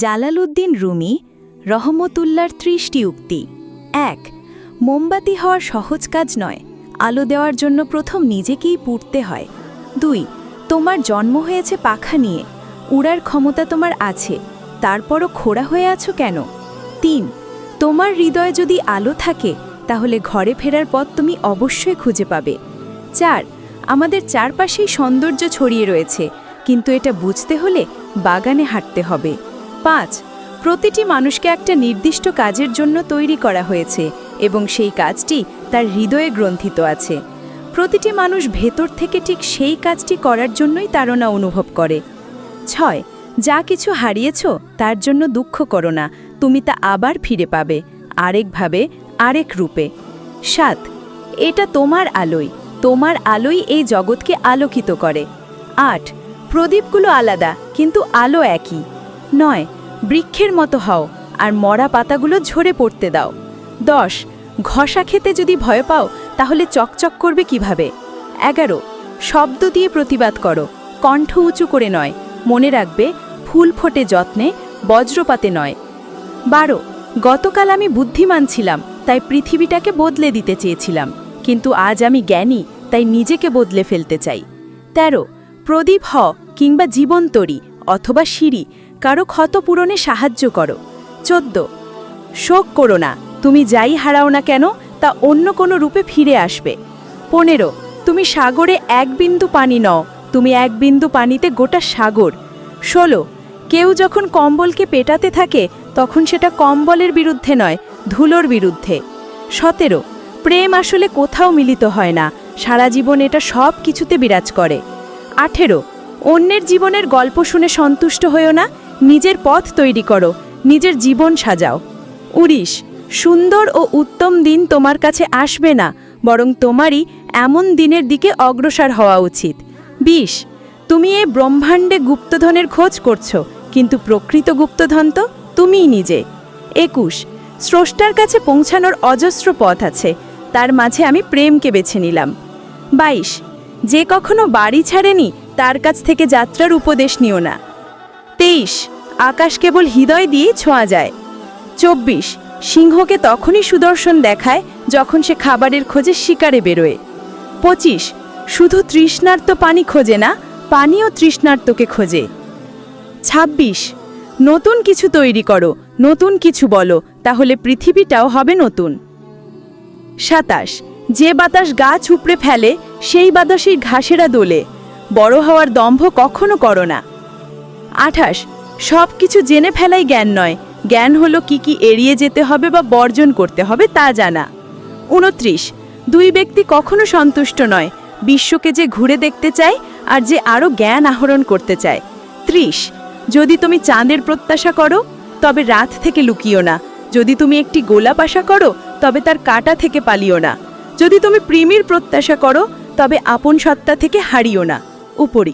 Jalaluddin Rumi, রহমতুল্লার ত্রিশটি উক্তি। এক, মোমবাতি হওয়ার সহজ কাজ নয়, আলো দেওয়ার জন্য প্রথম নিজেকেই পুড়তে হয়। দুই, তোমার জন্ম হয়েছে পাখা নিয়ে, উড়ার ক্ষমতা তোমার আছে, তারপরও খোড়া হয়ে আছো কেন? তিন, তোমার হৃদয়ে যদি আলো থাকে, তাহলে ঘরে ফেরার পথ তুমি অবশ্যই খুঁজে পাবে। চার, আমাদের চারপাশেই সৌন্দর্য ছড়িয়ে রয়েছে, কিন্তু এটা বুঝতে হলে বাগানে হাঁটতে হবে। পাঁচ, প্রতিটি মানুষকে একটা নির্দিষ্ট কাজের জন্য তৈরি করা হয়েছে এবং সেই কাজটি তার হৃদয়ে গ্রন্থিত আছে। প্রতিটি মানুষ ভেতর থেকে ঠিক সেই কাজটি করার জন্যই তাড়না অনুভব করে। ছয়, যা কিছু হারিয়েছ তার জন্য দুঃখ করো না, তুমি তা আবার ফিরে পাবে আরেকভাবে আরেক রূপে। সাত, এটা তোমার আলোয়, তোমার আলোই এই জগৎকে আলোকিত করে। আট, প্রদীপগুলো আলাদা, কিন্তু আলো একই। নয় বৃক্ষের মতো হও, আর মরা পাতাগুলো ঝরে পড়তে দাও। দশ, ঘষা খেতে যদি ভয় পাও, তাহলে চকচক করবে কীভাবে? এগারো, শব্দ দিয়ে প্রতিবাদ করো, কণ্ঠ উঁচু করে নয়, মনে রাখবে, ফুল ফোটে যত্নে, বজ্রপাতে নয়। বারো, গতকাল আমি বুদ্ধিমান ছিলাম, তাই পৃথিবীটাকে বদলে দিতে চেয়েছিলাম, কিন্তু আজ আমি জ্ঞানী, তাই নিজেকে বদলে ফেলতে চাই। ১৩ প্রদীপ হ কিংবা জীবন্তরী অথবা সিঁড়ি কারও ক্ষত পূরণে সাহায্য করো। চোদ্দ। শোক করো না। তুমি যাই হারাও না কেন, তা অন্য কোনো রূপে ফিরে আসবে। পনেরো। তুমি সাগরে এক বিন্দু পানি নও। তুমি এক বিন্দু পানিতে গোটা সাগর। ষোলো। কেউ যখন কম্বলকে পেটাতে থাকে, তখন সেটা কম্বলের বিরুদ্ধে নয়, ধুলোর বিরুদ্ধে। সতেরো। প্রেম আসলে কোথাও মিলিত হয় না। সারা জীবন এটা সব কিছুতে বিরাজ করে। আঠেরো। অন্যের জীবনের গল্প শুনে সন্তুষ্ট হয়েও না। নিজের পথ তৈরি করো, নিজের জীবন সাজাও। উড়িশ সুন্দর ও উত্তম দিন তোমার কাছে আসবে না, বরং তোমারই এমন দিনের দিকে অগ্রসর হওয়া উচিত। বিশ, তুমি এ ব্রহ্মাণ্ডে গুপ্তধনের খোঁজ করছ, কিন্তু প্রকৃত গুপ্তধন তো তুমিই নিজে। একুশ, স্রষ্টার কাছে পৌঁছানোর অজস্র পথ আছে, তার মাঝে আমি প্রেমকে বেছে নিলাম। বাইশ, যে কখনো বাড়ি ছাড়েনি, তার কাছ থেকে যাত্রার উপদেশ নিও না। তেইশ আকাশ কেবল হৃদয় দিয়েই ছোঁয়া যায়। চব্বিশ, সিংহকে তখনই সুদর্শন দেখায় যখন সে খাবারের খোঁজে শিকারে বেরোয়। পঁচিশ, শুধু তৃষ্ণার্ত পানি খোঁজে না, পানিও তৃষ্ণার্তকে খোঁজে। ২৬ নতুন কিছু তৈরি করো, নতুন কিছু বলো, তাহলে পৃথিবীটাও হবে নতুন। সাতাশ, যে বাতাস গাছ উপড়ে ফেলে, সেই বাতাসেই ঘাসেরা দোলে, বড় হওয়ার দম্ভ কখনো করো না। আঠাশ সব কিছু জেনে ফেলাই জ্ঞান নয়। জ্ঞান হলো কি কি এড়িয়ে যেতে হবে বা বর্জন করতে হবে তা জানা। উনত্রিশ। দুই ব্যক্তি কখনো সন্তুষ্ট নয়। বিশ্বকে যে ঘুরে দেখতে চায় আর যে আরও জ্ঞান আহরণ করতে চায়। ত্রিশ। যদি তুমি চাঁদের প্রত্যাশা করো, তবে রাত থেকে লুকিও না। যদি তুমি একটি গোলাপ আশা করো, তবে তার কাটা থেকে পালিও না। যদি তুমি প্রেমের প্রত্যাশা করো, তবে আপন সত্তা থেকে হারিও না। উপরি।